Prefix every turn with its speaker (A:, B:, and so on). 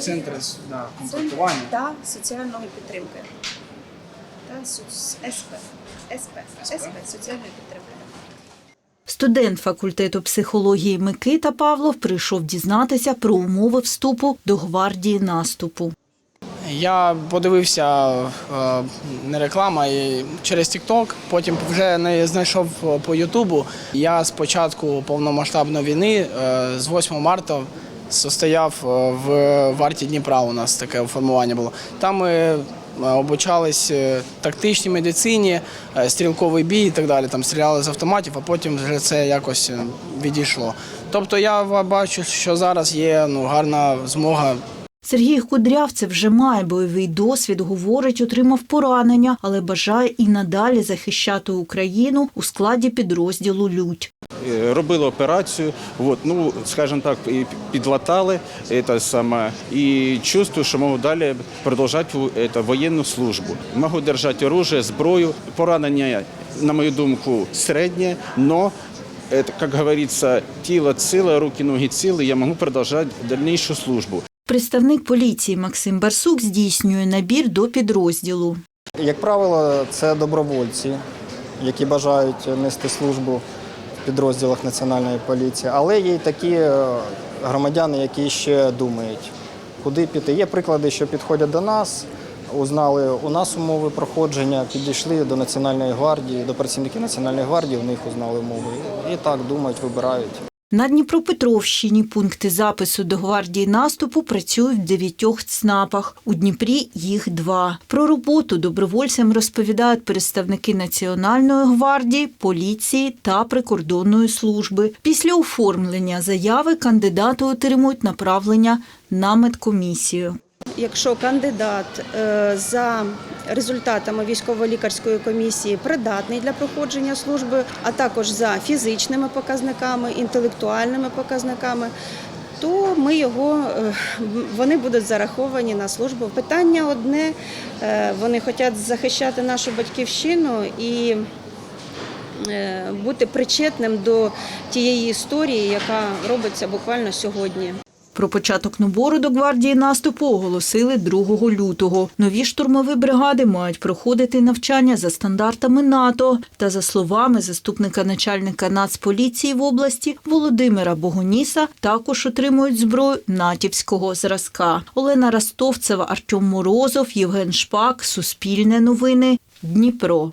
A: центри да, комплектування.
B: та соціальної підтримки. Та СП. СП. СП. Соціальної підтримки.
C: Студент факультету психології Микита Павлов прийшов дізнатися про умови вступу до гвардії наступу.
A: Я подивився е, не реклама і через TikTok, потім вже не знайшов по Ютубу. Я з початку повномасштабної війни, е, з 8 марта, состояв е, в варті Дніпра. У нас таке формування було. Там ми е, обучались е, тактичній медицині, стрілковий бій і так далі. Там стріляли з автоматів, а потім вже це якось відійшло. Тобто я бачу, що зараз є ну, гарна змога
C: Сергій Кудрявцев вже має бойовий досвід, говорить, отримав поранення, але бажає і надалі захищати Україну у складі підрозділу Лють.
D: Е, Робили операцію, от, ну, скажімо так, і підлатали це саме, і чувствую, що можу далі продовжувати це, воєнну службу. Можу держати оружие, зброю. Поранення, на мою думку, середнє, но это, как говорится, тіло ціле, руки, ноги цілі, я можу продовжувати дальнішу службу.
C: Представник поліції Максим Барсук здійснює набір до підрозділу.
E: Як правило, це добровольці, які бажають нести службу підрозділах Національної поліції, але є й такі е, громадяни, які ще думають, куди піти. Є приклади, що підходять до нас, узнали у нас умови проходження, підійшли до Національної гвардії, до працівників Національної гвардії, у них узнали умови. І так думають, вибирають.
C: На Дніпропетровщині пункти запису до гвардії наступу працюють в дев'ятьох ЦНАПах. У Дніпрі їх два. Про роботу добровольцям розповідають представники Національної гвардії, поліції та прикордонної служби. Після оформлення заяви кандидати отримують направлення на медкомісію.
B: Якщо кандидат е, за результатами військово-лікарської комісії придатний для проходження служби, а також за фізичними показниками, інтелектуальними показниками, то ми його е, вони будуть зараховані на службу. Питання одне: е, вони хочуть захищати нашу батьківщину і е, бути причетним до тієї історії, яка робиться буквально сьогодні.
C: Про початок набору до гвардії наступу оголосили 2 лютого. Нові штурмові бригади мають проходити навчання за стандартами НАТО. Та за словами заступника начальника Нацполіції в області Володимира Богоніса, також отримують зброю натівського зразка. Олена Ростовцева, Артем Морозов, Євген Шпак, Суспільне новини, Дніпро.